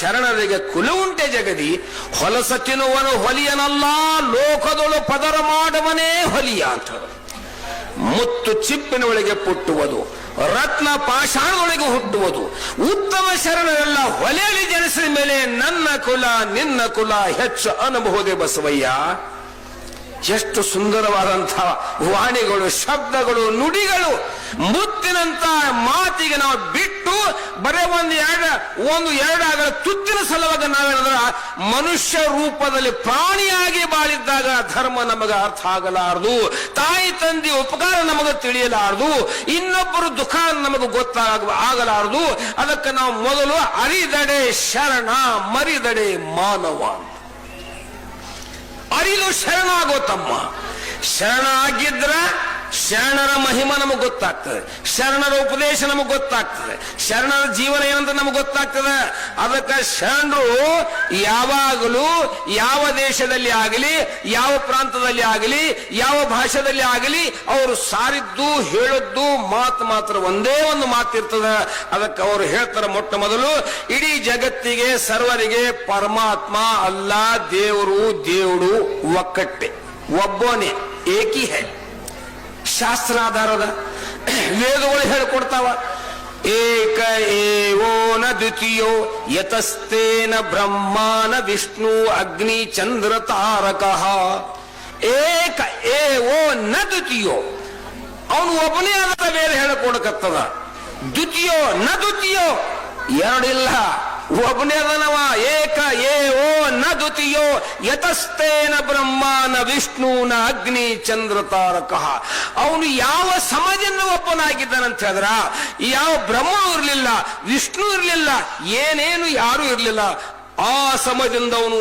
ಶರಣರಿಗೆ ಕುಲ ಉಂಟೆ ಜಗದಿ. ಹೊಲಸ ತಿನ್ನುವನು ಹೊಲಿಯನಲ್ಲ, ಲೋಕದೊಳು ಪದರ ಮಾಡುವನೇ ಹೊಲಿಯ ಅಂತ ಮುತ್ತು ಚಿಪ್ಪಿನ ಒಳಗೆ ಪುಟ್ಟುವುದು, ರತ್ನ ಪಾಷಾಣದೊಳಗೆ ಹುಟ್ಟುವುದು. ಉತ್ತಮ ಶರಣರೆಲ್ಲ ಹೊಲೆಯಲ್ಲಿ ಜನಿಸಿದ ಮೇಲೆ ನನ್ನ ಕುಲ, ನಿನ್ನ ಕುಲ ಹೆಚ್ಚು ಅನುಭವದೇ ಬಸವಯ್ಯ. ಎಷ್ಟು ಸುಂದರವಾದಂತಹ ವಾಣಿಗಳು, ಶಬ್ದಗಳು, ನುಡಿಗಳು ಮುತ್ತಿನಂತ ಮಾತಿಗೆ ನಾವು ಬಿಟ್ಟು ಬರೇ ಒಂದು ಎರಡು, ಒಂದು ಎರಡಾಗ ತುತ್ತಿನ ಸಲುವಾಗಿ ನಾವೇನಂದ್ರ ಮನುಷ್ಯ ರೂಪದಲ್ಲಿ ಪ್ರಾಣಿಯಾಗಿ ಬಾಳಿದ್ದಾಗ ಧರ್ಮ ನಮಗೆ ಅರ್ಥ ಆಗಲಾರದು. ತಾಯಿ, ತಂದೆ ಉಪಕಾರ ನಮಗೆ ತಿಳಿಯಲಾರದು. ಇನ್ನೊಬ್ಬರು ದುಃಖ ನಮಗೆ ಗೊತ್ತಾಗ, ಆಗಲಾರದು. ಅದಕ್ಕೆ ನಾವು ಮೊದಲು ಅರಿದಡೆ ಶರಣ, ಮರಿದಡೆ ಮಾನವ. ಅರಿಲು ಶರಣಾಗೋ ತಮ್ಮ. ಶರಣ ಆಗಿದ್ರ ಶರಣರ ಮಹಿಮ ನಮಗೆ ಗೊತ್ತಾಗ್ತದೆ. ಶರಣರ ಉಪದೇಶ ನಮಗೆ ಗೊತ್ತಾಗ್ತದೆ. ಶರಣರ ಜೀವನ ಏನಂತ ನಮಗೆ ಗೊತ್ತಾಗ್ತದೆ? ಅದಕ್ಕೆ ಶರಣರು ಯಾವಾಗಲೂ ಯಾವ ದೇಶದಲ್ಲಿ ಆಗಲಿ, ಯಾವ ಪ್ರಾಂತದಲ್ಲಿ ಆಗಲಿ, ಯಾವ ಭಾಷೆದಲ್ಲಿ ಆಗಲಿ, ಅವರು ಸಾರಿದ್ದು, ಹೇಳದ್ದು ಮಾತು ಮಾತ್ರ ಒಂದೇ ಒಂದು ಮಾತಿರ್ತದ. ಅದಕ್ಕೆ ಅವರು ಹೇಳ್ತಾರೆ ಮೊಟ್ಟ ಮೊದಲು, ಇಡೀ ಜಗತ್ತಿಗೆ ಸರ್ವರಿಗೆ ಪರಮಾತ್ಮ ಅಲ್ಲ, ದೇವರು ದೇವರು ಒಕ್ಕಟ್ಟೆ, ಒಬ್ಬನೇ ಏಕಿ ಹೇ ಶಾಸ್ತ್ರಾಧಾರದ ವೇದಗಳು ಹೇಳಿಕೊಡ್ತಾವ. ಏಕ ಏವೋ ನ ದ್ವಿತೀಯೋ ಯತಸ್ತೇನ ಬ್ರಹ್ಮಾನ ವಿಷ್ಣು ಅಗ್ನಿ ಚಂದ್ರ ತಾರಕ. ಏಕ ಏವೋ ನ ದ್ವಿತೀಯೋ. ಅವನು ಒಬ್ಬನೇ ಆದ ಬೇರೆ ಹೇಳಿಕೊಡಕತ್ತದ. ದ್ವಿತೀಯೋ ನ ದ್ವಿತೀಯೋ. ಎರಡಿಲ್ಲ. ಒಬ್ಬನೇ ಅದನವ ಏಕ ಏ ದ್ವಿತೀಯೋ ಯತಸ್ತೇನ ಬ್ರಹ್ಮನ ವಿಷ್ಣುನ ಅಗ್ನಿ ಚಂದ್ರ ತಾರಕ. ಅವನು ಯಾವ ಸಮಾಜನ ಒಬ್ಬನಾಗಿದ್ದಾನಂತ ಹೇಳಿದ್ರ, ಯಾವ ಬ್ರಹ್ಮ ಇರಲಿಲ್ಲ, ವಿಷ್ಣು ಇರಲಿಲ್ಲ, ಏನೇನು ಯಾರು ಇರಲಿಲ್ಲ, ಆ ಸಮದಿಂದ ಅವನು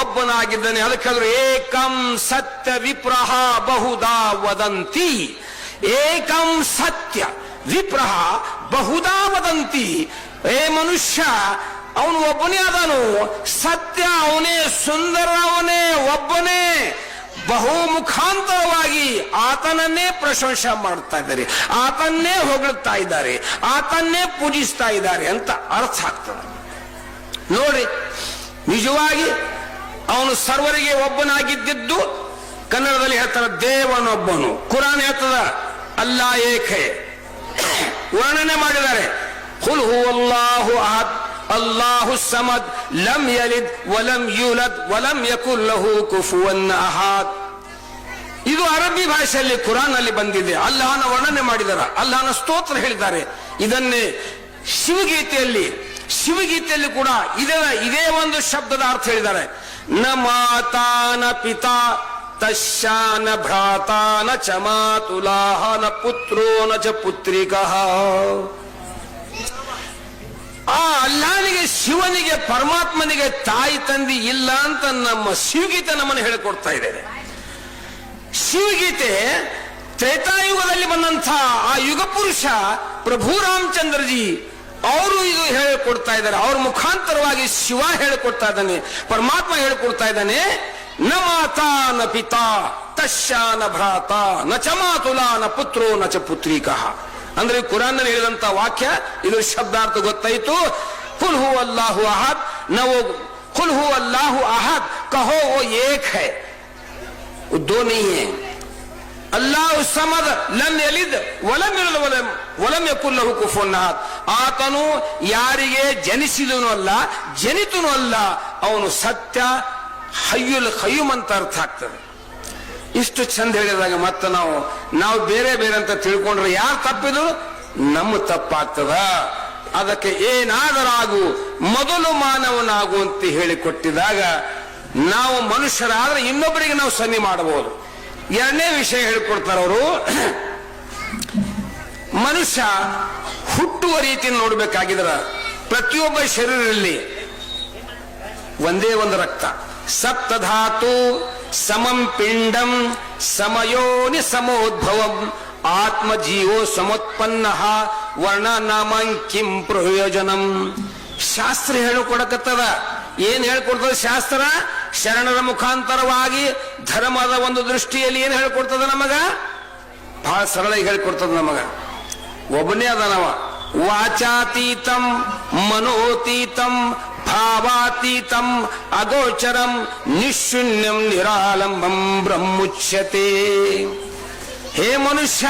ಒಬ್ಬನಾಗಿದ್ದಾನೆ. ಅದಕ್ಕಾದ್ರೆ ಏಕಂ ಸತ್ಯ ವಿಪ್ರಹ ಬಹುದಾ ವದಂತಿ. ಏಕಂ ಸತ್ಯ ವಿಪ್ರಹ ಬಹುದಾ ವದಂತಿ. ಏ ಮನುಷ್ಯ ಅವನು ಒಬ್ಬನೇ ಅದನು ಸತ್ಯ ಅವನೇ, ಸುಂದರ ಅವನೇ, ಒಬ್ಬನೇ. ಬಹುಮುಖಾಂತರವಾಗಿ ಆತನನ್ನೇ ಪ್ರಶಂಸೆ ಮಾಡ್ತಾ ಇದ್ದಾರೆ. ಆತನ್ನೇ ಹೊಗಳುತ್ತಾ ಇದ್ದಾರೆ. ಆತನ್ನೇ ಪೂಜಿಸ್ತಾ ಇದ್ದಾರೆ ಅಂತ ಅರ್ಥ ಆಗ್ತದೆ. ನೋಡಿ, ನಿಜವಾಗಿ ಅವನು ಸರ್ವರಿಗೆ ಒಬ್ಬನಾಗಿದ್ದಿದ್ದು ಕನ್ನಡದಲ್ಲಿ ಹೇಳ್ತಾರೆ ದೇವನೊಬ್ಬನು. ಕುರಾನ್ ಹೇಳ್ತದ, ಅಲ್ಲ ಏಕೆ? ವರ್ಣನೆ ಮಾಡಿದ್ದಾರೆ. ಹುಲ್ ಹು ಅಲ್ಲಾಹು ಅಹದ್ ಅಲ್ಲಾಹು ಸಮದ್ ಲಂ ಯಲಿದ್ ವಲಂ ಯೂಲದ್ ವಲಂ ಯಕುಲ್ಲಹು ಕುಫುವನ್ ಅಹಾದ್. ಇದು ಅರಬ್ಬಿ ಭಾಷೆಯಲ್ಲಿ ಕುರಾನ್ ಅಲ್ಲಿ ಬಂದಿದೆ. ಅಲ್ಲಾಹನ ವರ್ಣನೆ ಮಾಡಿದಾರ. ಅಲ್ಲಾಹನ ಸ್ತೋತ್ರ ಹೇಳಿದ್ದಾರೆ. ಇದನ್ನೇ ಶಿವಗೀತೆಯಲ್ಲಿ ಶಿವಗೀತೆಯಲ್ಲಿ ಕೂಡ ಇದೇ ಇದೇ ಒಂದು ಶಬ್ದದ ಅರ್ಥ ಹೇಳಿದ್ದಾರೆ. ನ ಮಾತಾನ ಪಿತಾ ತಶಾನ ಭ್ರಾತಾನ ಚ ಮಾತುಲಾಹ ನ ಪುತ್ರೋ ನ ಚ ಪುತ್ರಿಕಃ. ಆ ಅಲ್ಲಾನಿಗೆ ಶಿವನಿಗೆ, ಪರಮಾತ್ಮನಿಗೆ ತಾಯಿ ತಂದಿ ಇಲ್ಲ ಅಂತ ನಮ್ಮ ಶಿವಗೀತೆ ನಮ್ಮನ್ನು ಹೇಳಿಕೊಡ್ತಾ ಇದ್ದೇನೆ. ಶಿವಗೀತೆ ತ್ರೇತಾಯುಗದಲ್ಲಿ ಬಂದಂಥ ಆ ಯುಗ ಪುರುಷ ಪ್ರಭು ರಾಮಚಂದ್ರಜಿ ಅವರು ಇದು ಹೇಳಿಕೊಡ್ತಾ ಇದ್ದಾರೆ. ಅವ್ರ ಮುಖಾಂತರವಾಗಿ ಶಿವ ಹೇಳಿಕೊಡ್ತಾ ಇದ್ದಾನೆ, ಪರಮಾತ್ಮ ಹೇಳಿಕೊಡ್ತಾ ಇದ್ದಾನೆ, ನ ಮಾತಾ ನ ಪಿತಾ ತಶ್ಯ ನ ಭ್ರಾತ ನ ಚ ಮಾತುಲ ನ ಪುತ್ರೋ ನ ಚ ಪುತ್ರಿಕಃ. ಅಂದ್ರೆ ಕುರಾನ್ ಹೇಳಿದಂತ ವಾಕ್ಯ, ಇದು ಶಬ್ದಾರ್ಥ ಗೊತ್ತಾಯಿತು. ಕುಲ್ ಹು ಅಲ್ಲಾಹು ಅಹದ್ ನಾವು ಕುಲ್ ಹು ಅಲ್ಲಾಹು ಅಹದ್ ಕಹೋ ಓ ಏಕ್ ಹೈ दो नहीं है ಅಲ್ಲಾಹು ಸಮದ ಲಂ ಯಲಿದ್ ವಲಂ ಯುಲದ್ ವಲಂ ವಲಂ ಯಕುಲ್ ಲಹು ಕುಫುವನ್ ಅಹದ್ ಆತನು ಯಾರಿಗೆ ಜನಿಸಿದನು ಅಲ್ಲ ಜನಿತನು ಅಲ್ಲ ಅವನು ಸತ್ಯ ಹಯ್ಯುಲ್ ಹಯ್ಯುಮ್ ಅಂತ ಅರ್ಥ ಆಗ್ತದೆ ಇಷ್ಟು ಚಂದ ಹೇಳಿದಾಗ ಮತ್ತೆ ನಾವು ನಾವು ಬೇರೆ ಬೇರೆ ಅಂತ ತಿಳ್ಕೊಂಡ್ರೆ ಯಾರು ತಪ್ಪಿದು ನಮ್ಮ ತಪ್ಪಾಗ್ತದ ಅದಕ್ಕೆ ಏನಾದರಾಗು ಮೊದಲು ಮಾನವನಾಗು ಅಂತ ಹೇಳಿಕೊಟ್ಟಿದಾಗ ನಾವು ಮನುಷ್ಯರಾದ್ರೆ ಇನ್ನೊಬ್ಬರಿಗೆ ನಾವು ಸನ್ನಿ ಮಾಡಬಹುದು. ಎರಡನೇ ವಿಷಯ ಹೇಳಿಕೊಡ್ತಾರ ಅವರು. ಮನುಷ್ಯ ಹುಟ್ಟುವ ರೀತಿ ನೋಡ್ಬೇಕಾಗಿದ್ರ ಪ್ರತಿಯೊಬ್ಬ ಶರೀರದಲ್ಲಿ ಒಂದೇ ಒಂದು ರಕ್ತ. ಸಪ್ತಧಾತು ಸಮಂ ಪಿಂಡಂ ಸಮಯೋನಿ ಸಮೋದ್ಭವಂ. ಆತ್ಮ ಜೀವೋ ಸಮೋತ್ಪನ್ನ ವರ್ಣ ನಾಮ ಕಿಂ ಪ್ರಯೋಜನಂ. ಶಾಸ್ತ್ರ ಹೇಳಿಕೊಡಕತ್ತದ. ಏನ್ ಹೇಳ್ಕೊಡ್ತದ ಶಾಸ್ತ್ರ? ಶರಣರ ಮುಖಾಂತರವಾಗಿ ಧರ್ಮದ ಒಂದು ದೃಷ್ಟಿಯಲ್ಲಿ ಏನ್ ಹೇಳ್ಕೊಡ್ತದ ನಮಗ? ಬಹಳ ಸರಳ ಹೇಳ್ಕೊಡ್ತದ ನಮಗ. ಒಬ್ಬನೇ ಅದ ನಾವ ವಾಚಾತೀತಂ, ಮನೋತೀತಂ, ಭಾವಾತೀತಂ, ಅಗೋಚರಂ, ನಿಶೂನ್ಯಂ ನಿರಾಲಂಬಂ ಬ್ರಹ್ಮುಚ್ಯತೆ. ಹೇ ಮನುಷ್ಯ